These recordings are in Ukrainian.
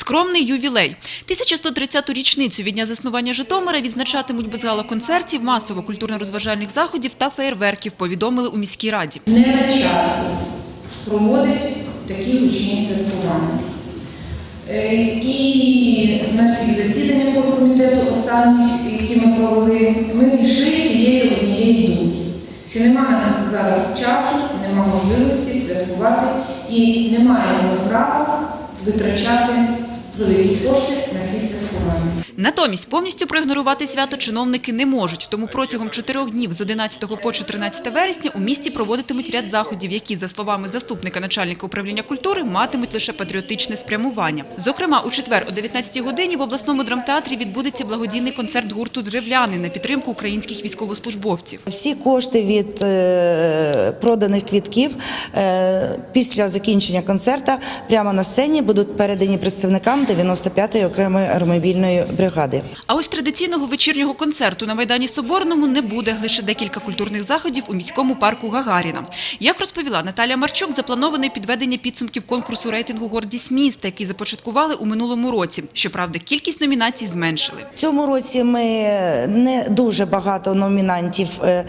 Скромний ювілей. 1130-ту річницю від дня заснування Житомира відзначатимуть без гала-концертів, масово культурно-розважальних заходів та феєрверків, повідомили у міській раді. не на часі проводить такі гучні святкування. Е, І на всіх засіданнях по комітету останніх, які ми провели, ми пішли цією однією думки, що немає зараз часу, немає можливості святкувати і немає ми права витрачати великі кошти на ці святкування. Натомість повністю проігнорувати свято чиновники не можуть, тому протягом чотирьох днів з 11 по 14 вересня у місті проводитимуть ряд заходів, які, за словами заступника начальника управління культури, матимуть лише патріотичне спрямування. Зокрема, у четвер о 19 годині в обласному драмтеатрі відбудеться благодійний концерт гурту «Древляни» на підтримку українських військовослужбовців. Всі кошти від е, проданих квітків е, після закінчення концерту прямо на сцені будуть передані представникам 95-ї окремої армобільної бригади. А ось традиційного вечірнього концерту на Майдані Соборному не буде. Лише декілька культурних заходів у міському парку Гагаріна. Як розповіла Наталя Марчук, заплановане підведення підсумків конкурсу рейтингу «Гордість міста», який започаткували у минулому році. Щоправда, кількість номінацій зменшили. В цьому році ми не дуже багато номінантів е,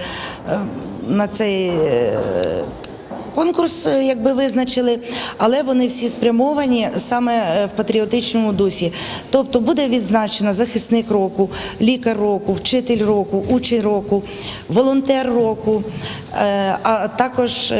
е, на цей е, конкурс е, якби визначили, але вони всі спрямовані саме е, в патріотичному дусі. Тобто буде відзначено захисник року, лікар року, вчитель року, учень року, волонтер року, а також е,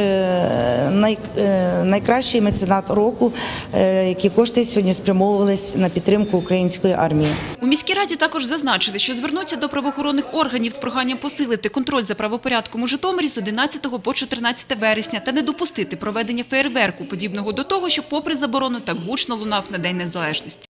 е, найкращий меценат року, е, які кошти сьогодні спрямовувались на підтримку української армії. У міській раді також зазначили, що звернуться до правоохоронних органів з проханням посилити контроль за правопорядком у Житомирі з 11 по 14 вересня та не допустити проведення феєрверку, подібного до того, що попри заборону так гучно лунав на День Незалежності.